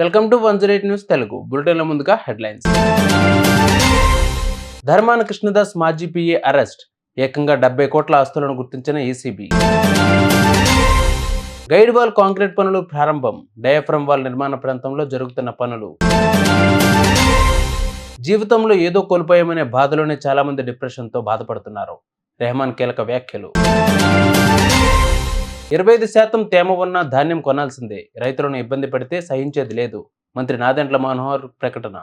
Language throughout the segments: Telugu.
Welcome to one zero eight news Telugu బులెటిన్ల ముందుగా హెడ్లైన్స్ ధర్మాన కృష్ణదాస్ మాజీ పిఏ అరెస్ట్ ఏకంగా డెబ్బై కోట్ల ఆస్తులను గుర్తించిన ఏసీబీ గైడ్ వాల్ కాంక్రీట్ పనులు ప్రారంభం. డయాఫ్రమ్ వాల్ నిర్మాణ ప్రాంతంలో జరుగుతున్న పనులు. జీవితంలో ఏదో కోల్పోయామనే బాధలోనే చాలా మంది డిప్రెషన్తో బాధపడుతున్నారు. రెహమాన్ కీలక వ్యాఖ్యలు. ఇరవై ఐదు శాతం తేమ ఉన్న ధాన్యం కొనాల్సిందే. రైతులను ఇబ్బంది పెడితే సహించేది లేదు. మంత్రి నాదెండ్ల మనోహర్ ప్రకటన.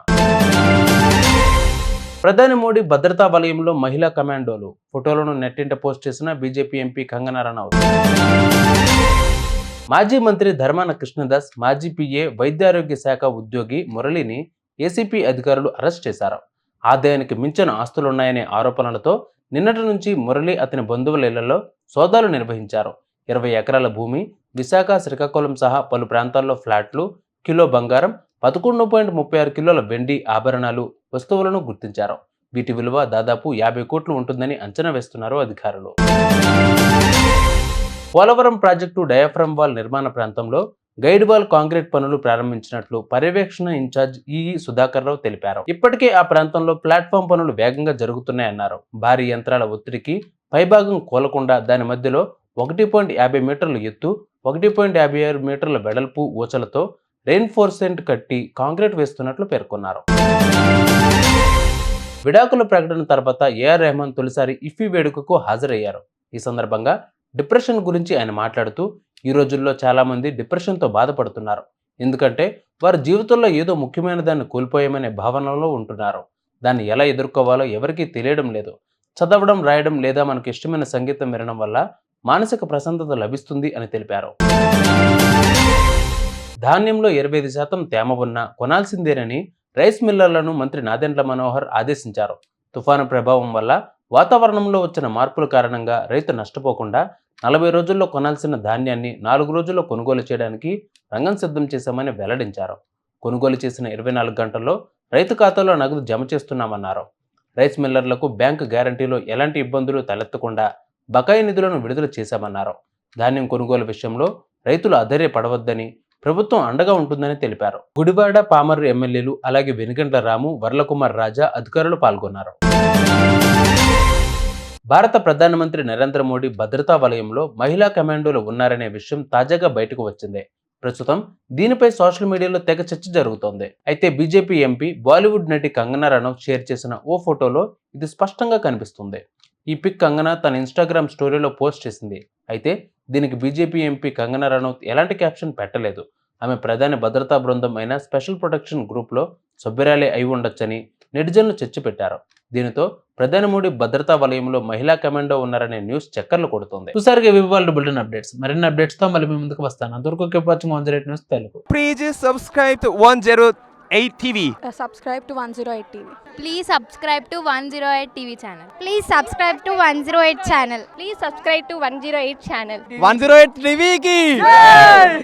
ప్రధాని మోడీ భద్రతా వలయంలో మహిళా కమాండోలు. ఫోటోలను నెట్టింట పోస్ట్ చేసిన బీజేపీ ఎంపీ కంగనా రనౌత్. మాజీ మంత్రి ధర్మాన కృష్ణదాస్ మాజీ పిఏ వైద్యారోగ్య శాఖ ఉద్యోగి మురళిని ఏసీపీ అధికారులు అరెస్ట్ చేశారు. ఆదాయానికి మించిన ఆస్తులున్నాయనే ఆరోపణలతో నిన్నటి నుంచి మురళి అతని బంధువుల ఇళ్ళలో సోదాలు నిర్వహించారు. ఇరవై ఎకరాల భూమి విశాఖ శ్రీకాకుళం సహా పలు ప్రాంతాల్లో ఫ్లాట్లు కిలో బంగారం పదకొండు పాయింట్ ముప్పై ఆరు కిలోల వెండి ఆభరణాలు వస్తువులను గుర్తించారు. వీటి విలువ దాదాపు యాభై కోట్లు ఉంటుందని అంచనా వేస్తున్నారు అధికారులు. పోలవరం ప్రాజెక్టు డయాఫ్రమ్ వాల్ నిర్మాణ ప్రాంతంలో గైడ్ వాల్ కాంక్రీట్ పనులు ప్రారంభించినట్లు పర్యవేక్షణ ఇన్ఛార్జ్ ఈఈ సుధాకర్ రావు తెలిపారు. ఇప్పటికే ఆ ప్రాంతంలో ప్లాట్ఫామ్ పనులు వేగంగా జరుగుతున్నాయన్నారు. భారీ యంత్రాల ఒత్తిడికి పైభాగం కోలకుండా దాని మధ్యలో ఒకటి పాయింట్ యాభై మీటర్ల ఎత్తు ఒకటి పాయింట్ యాభై ఆరు మీటర్ల వెడల్పు ఊచలతో రెయిన్ఫోర్సెంట్ కట్టి కాంక్రీట్ వేస్తున్నట్లు పేర్కొన్నారు. విడాకుల ప్రకటన తర్వాత ఏఆర్ రెహమాన్ తొలిసారి ఇఫీ వేడుకకు హాజరయ్యారు. ఈ సందర్భంగా డిప్రెషన్ గురించి ఆయన మాట్లాడుతూ ఈ రోజుల్లో చాలామంది డిప్రెషన్తో బాధపడుతున్నారు. ఎందుకంటే వారి జీవితంలో ఏదో ముఖ్యమైన దాన్ని కోల్పోయామనే భావనలో ఉంటున్నారు. దాన్ని ఎలా ఎదుర్కోవాలో ఎవరికీ తెలియడం లేదు. చదవడం రాయడం లేదా మనకు ఇష్టమైన సంగీతం వినడం వల్ల మానసిక ప్రశాంతత లభిస్తుంది అని తెలిపారు. ధాన్యంలో ఇరవై ఐదు శాతం తేమ ఉన్నా కొనాల్సిందేనని రైస్ మిల్లర్లను మంత్రి నాదెండ్ల మనోహర్ ఆదేశించారు. తుఫాను ప్రభావం వల్ల వాతావరణంలో వచ్చిన మార్పుల కారణంగా రైతు నష్టపోకుండా నలభై రోజుల్లో కొనాల్సిన ధాన్యాన్ని నాలుగు రోజుల్లో కొనుగోలు చేయడానికి రంగం సిద్ధం చేశామని వెల్లడించారు. కొనుగోలు చేసిన ఇరవై నాలుగు గంటల్లో రైతు ఖాతాలో నగదు జమ చేస్తున్నామన్నారు. రైస్ మిల్లర్లకు బ్యాంకు గ్యారంటీలో ఎలాంటి ఇబ్బందులు తలెత్తకుండా బకాయి నిధులను విడుదల చేశామన్నారు. ధాన్యం కొనుగోలు విషయంలో రైతులు అధైర్యపడవద్దని ప్రభుత్వం అండగా ఉంటుందని తెలిపారు. గుడివాడ పామర్రు ఎమ్మెల్యేలు అలాగే వెనుగండ్ల రాము వర్లకుమార్ రాజా అధికారులు పాల్గొన్నారు. భారత ప్రధానమంత్రి నరేంద్ర మోడీ భద్రతా వలయంలో మహిళా కమాండోలు ఉన్నారనే విషయం తాజాగా బయటకు వచ్చింది. ప్రస్తుతం దీనిపై సోషల్ మీడియాలో తెగ చర్చ జరుగుతోంది. అయితే బీజేపీ ఎంపీ బాలీవుడ్ నటి కంగనా రనౌత్ షేర్ చేసిన ఓ ఫోటోలో ఇది స్పష్టంగా కనిపిస్తుంది. ఈ పిక్ కంగనా తన ఇన్స్టాగ్రామ్ స్టోరీలో పోస్ట్ చేసింది. అయితే దీనికి బీజేపీ ఎంపీ కంగనా రనౌత్ ఎలాంటి క్యాప్షన్ పెట్టలేదు. ఆమె ప్రధాని భద్రతా బృందం అయిన స్పెషల్ ప్రొటెక్షన్ గ్రూప్లో సభ్యురాలే అయి ఉండొచ్చని నెటిజన్లు చర్చ పెట్టారు. దీనితో ప్రధాని మోడీ భద్రతా వలయంలో మహిళా కమాండో ఉన్నారనే న్యూస్ చక్కర్లు కొడుతుంది. చూసారుగా ఇవి వాళ్ళు అప్డేట్స్. మరిన్ని అప్డేట్స్తో మళ్ళీ మీ ముందుకు వస్తాను. అంతవరకు one zero news Telugu. Please subscribe one zero 108 TV. uh, subscribe to 108 TV. Please subscribe to 108 TV channel. Please subscribe to 108 channel. Please subscribe to 108 channel. 108 TV ki!